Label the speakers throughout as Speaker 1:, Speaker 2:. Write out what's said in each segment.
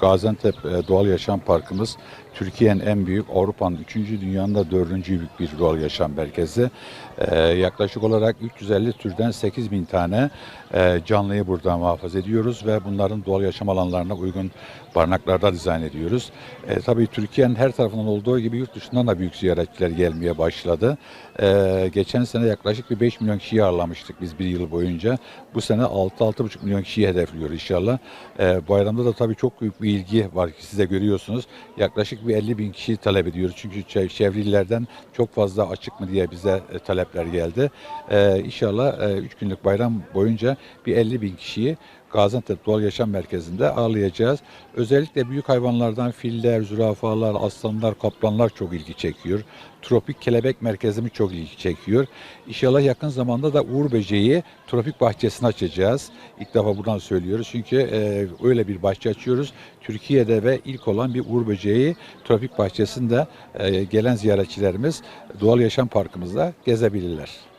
Speaker 1: Gaziantep e, Doğal Yaşam Parkımız Türkiye'nin en büyük, Avrupa'nın 3. dünyanın da 4. büyük bir doğal yaşam merkezi. E, yaklaşık olarak 350 türden 8000 tane e, canlıyı burada muhafaza ediyoruz ve bunların doğal yaşam alanlarına uygun barınaklarda dizayn ediyoruz. E, tabii Türkiye'nin her tarafından olduğu gibi yurt dışından da büyük ziyaretçiler gelmeye başladı. E, geçen sene yaklaşık bir 5 milyon kişiyi ağırlamıştık biz bir yıl boyunca. Bu sene 6-6,5 milyon kişiyi hedefliyor inşallah. E, bayramda da tabii çok büyük bir ilgi var ki siz de görüyorsunuz. Yaklaşık bir 50 bin kişi talep ediyoruz. Çünkü çev- çevre illerden çok fazla açık mı diye bize e, talepler geldi. E, inşallah 3 günlük bayram boyunca bir 50 bin kişiyi Gaziantep Doğal Yaşam Merkezi'nde ağırlayacağız. Özellikle büyük hayvanlardan filler, zürafalar, aslanlar, kaplanlar çok ilgi çekiyor. Tropik kelebek merkezimiz çok ilgi çekiyor. İnşallah yakın zamanda da Uğur Böceği tropik bahçesini açacağız. İlk defa buradan söylüyoruz çünkü e, öyle bir bahçe açıyoruz. Türkiye'de ve ilk olan bir Uğur Böceği tropik bahçesinde e, gelen ziyaretçilerimiz Doğal Yaşam Parkımızda gezebilirler.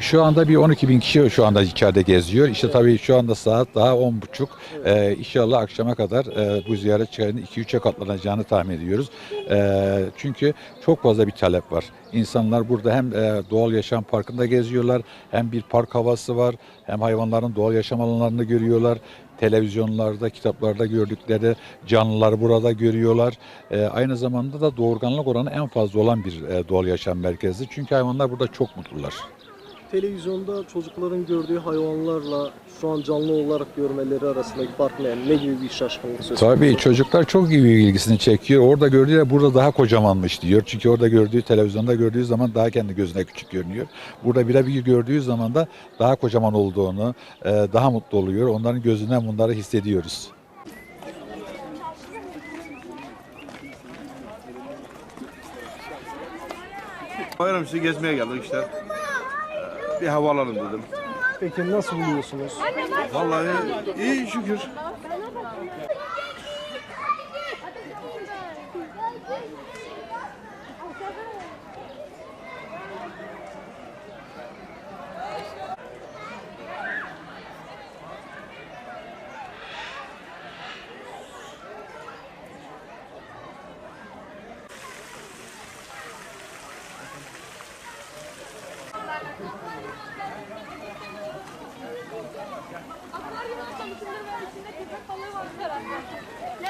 Speaker 1: Şu anda bir 12 bin kişi şu anda içeride geziyor. İşte tabii şu anda saat daha 10 buçuk. Ee, inşallah akşama kadar e, bu ziyaretçilerin 2-3'e katlanacağını tahmin ediyoruz. Ee, çünkü çok fazla bir talep var. İnsanlar burada hem e, doğal yaşam parkında geziyorlar, hem bir park havası var, hem hayvanların doğal yaşam alanlarını görüyorlar. Televizyonlarda, kitaplarda gördükleri canlıları burada görüyorlar. Ee, aynı zamanda da doğurganlık oranı en fazla olan bir e, doğal yaşam merkezi. Çünkü hayvanlar burada çok mutlular.
Speaker 2: Televizyonda çocukların gördüğü hayvanlarla şu an canlı olarak görmeleri arasındaki fark ne? Ne gibi bir şaşkınlık söz konusu?
Speaker 1: Tabii çocuklar çok iyi ilgisini çekiyor. Orada gördüğü burada daha kocamanmış diyor. Çünkü orada gördüğü televizyonda gördüğü zaman daha kendi gözüne küçük görünüyor. Burada birebir gördüğü zaman da daha kocaman olduğunu, e, daha mutlu oluyor. Onların gözünden bunları hissediyoruz.
Speaker 3: Bayram işte gezmeye geldik işte. Bir hava alalım dedim.
Speaker 2: Peki nasıl buluyorsunuz?
Speaker 3: Vallahi iyi şükür.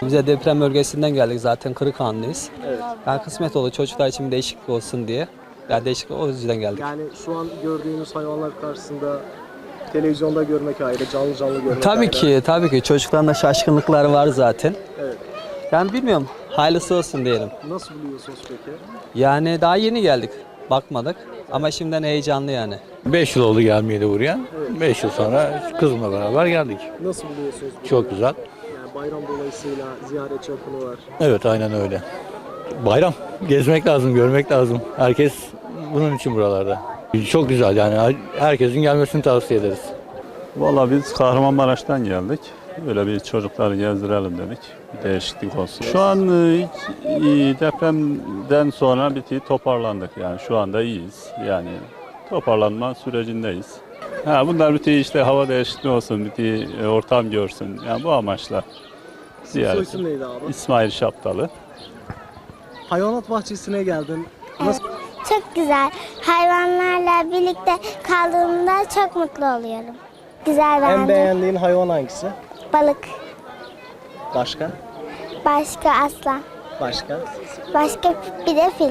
Speaker 4: Bize deprem bölgesinden geldik zaten Kırıkhan'dayız.
Speaker 2: Evet.
Speaker 4: Yani kısmet oldu çocuklar için bir değişiklik olsun diye. Yani değişiklik o yüzden geldik.
Speaker 2: Yani şu an gördüğünüz hayvanlar karşısında televizyonda görmek ayrı, canlı canlı görmek
Speaker 4: Tabii
Speaker 2: ayrı.
Speaker 4: ki, tabii ki çocukların da şaşkınlıkları var zaten.
Speaker 2: Evet.
Speaker 4: Yani bilmiyorum, hayırlısı olsun diyelim.
Speaker 2: Nasıl buluyorsunuz peki?
Speaker 4: Yani daha yeni geldik, bakmadık. Ama şimdiden heyecanlı yani.
Speaker 5: 5 yıl oldu gelmeyeli buraya. 5 yıl sonra kızımla beraber geldik.
Speaker 2: Nasıl buluyorsunuz?
Speaker 5: Çok güzel.
Speaker 2: Bayram dolayısıyla ziyaretçi akını var.
Speaker 5: Evet aynen öyle. Bayram. Gezmek lazım, görmek lazım. Herkes bunun için buralarda. Çok güzel yani herkesin gelmesini tavsiye ederiz.
Speaker 6: Valla biz Kahramanmaraş'tan geldik. Böyle bir çocukları gezdirelim dedik. Bir değişiklik olsun. Şu an e, hiç- e, depremden sonra bir toparlandık. Yani şu anda iyiyiz. Yani toparlanma sürecindeyiz. Ha, bunlar bir işte hava değişikliği olsun, bir e, ortam görsün. Yani bu amaçla
Speaker 2: Soy
Speaker 6: ziyaret.
Speaker 2: isim neydi abi?
Speaker 6: İsmail Şaptalı.
Speaker 2: Hayvanat bahçesine geldin. Nasıl
Speaker 7: Çok güzel. Hayvanlarla birlikte kaldığımda çok mutlu oluyorum. Güzel
Speaker 2: en
Speaker 7: beğendim.
Speaker 2: beğendiğin hayvan hangisi?
Speaker 7: Balık.
Speaker 2: Başka?
Speaker 7: Başka aslan.
Speaker 2: Başka?
Speaker 7: Başka bir de fil.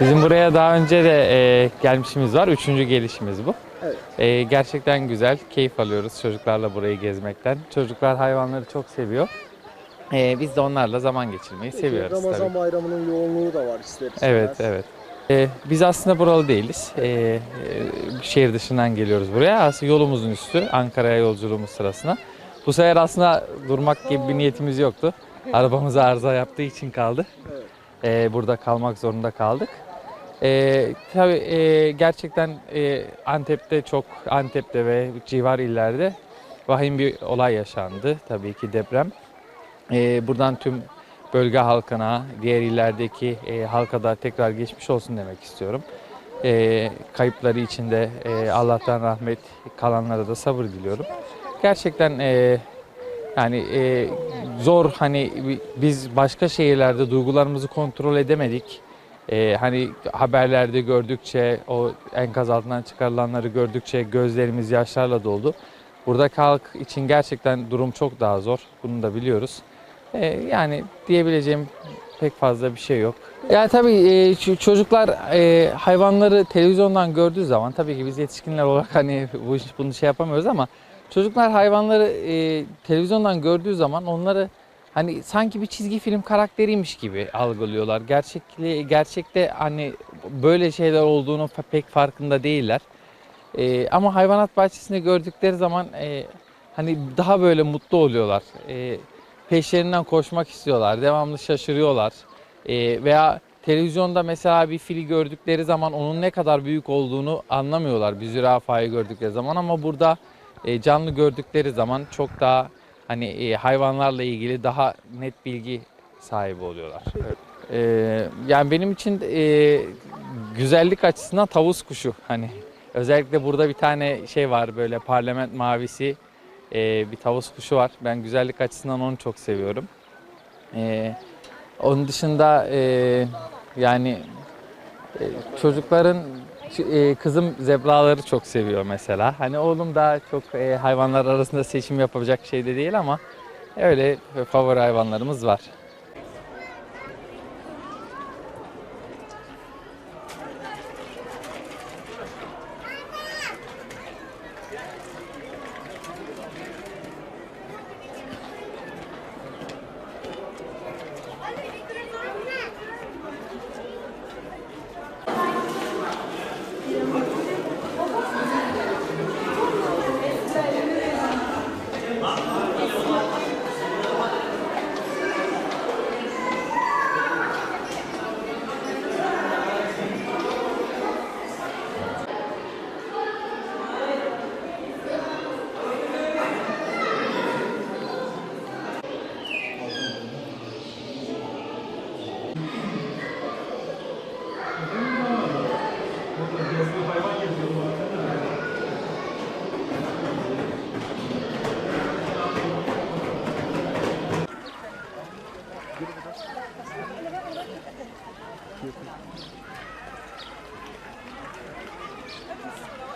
Speaker 8: Bizim buraya daha önce de e, gelmişimiz var. Üçüncü gelişimiz bu.
Speaker 2: Evet.
Speaker 8: E, gerçekten güzel, keyif alıyoruz çocuklarla burayı gezmekten. Çocuklar hayvanları çok seviyor. E, biz de onlarla zaman geçirmeyi
Speaker 2: Peki,
Speaker 8: seviyoruz
Speaker 2: Ramazan
Speaker 8: tabii.
Speaker 2: bayramının yoğunluğu da var ister istemez.
Speaker 8: Evet, evet. E, biz aslında buralı değiliz. E, e, şehir dışından geliyoruz buraya. Aslında yolumuzun üstü Ankara'ya yolculuğumuz sırasında. Bu sefer aslında durmak gibi bir niyetimiz yoktu. Arabamız arıza yaptığı için kaldı.
Speaker 2: Evet.
Speaker 8: Ee, burada kalmak zorunda kaldık. Ee, tabii e, gerçekten e, Antep'te çok Antep'te ve civar illerde vahim bir olay yaşandı. Tabii ki deprem. Ee, buradan tüm bölge halkına, diğer illerdeki e, halka da tekrar geçmiş olsun demek istiyorum. Ee, kayıpları için de e, Allah'tan rahmet, kalanlara da sabır diliyorum. Gerçekten e, yani e, zor hani biz başka şehirlerde duygularımızı kontrol edemedik. E, hani haberlerde gördükçe o enkaz altından çıkarılanları gördükçe gözlerimiz yaşlarla doldu. Buradaki halk için gerçekten durum çok daha zor. Bunu da biliyoruz. E, yani diyebileceğim pek fazla bir şey yok. Ya tabii e, çocuklar e, hayvanları televizyondan gördüğü zaman tabii ki biz yetişkinler olarak hani bunu şey yapamıyoruz ama çocuklar hayvanları e, televizyondan gördüğü zaman onları hani sanki bir çizgi film karakteriymiş gibi algılıyorlar. Gerçekli gerçekte hani böyle şeyler olduğunu pek farkında değiller. E, ama hayvanat bahçesinde gördükleri zaman e, hani daha böyle mutlu oluyorlar. E, peşlerinden koşmak istiyorlar. Devamlı şaşırıyorlar. E, veya televizyonda mesela bir fili gördükleri zaman onun ne kadar büyük olduğunu anlamıyorlar. Bir zürafayı gördükleri zaman ama burada e, canlı gördükleri zaman çok daha hani e, hayvanlarla ilgili daha net bilgi sahibi oluyorlar. E, yani benim için e, güzellik açısından tavus kuşu hani özellikle burada bir tane şey var böyle parlament mavisi e, bir tavus kuşu var. Ben güzellik açısından onu çok seviyorum. E, onun dışında e, yani e, çocukların e, kızım zebraları çok seviyor mesela. Hani oğlum daha çok e, hayvanlar arasında seçim yapacak şey de değil ama öyle favori hayvanlarımız var. すごい。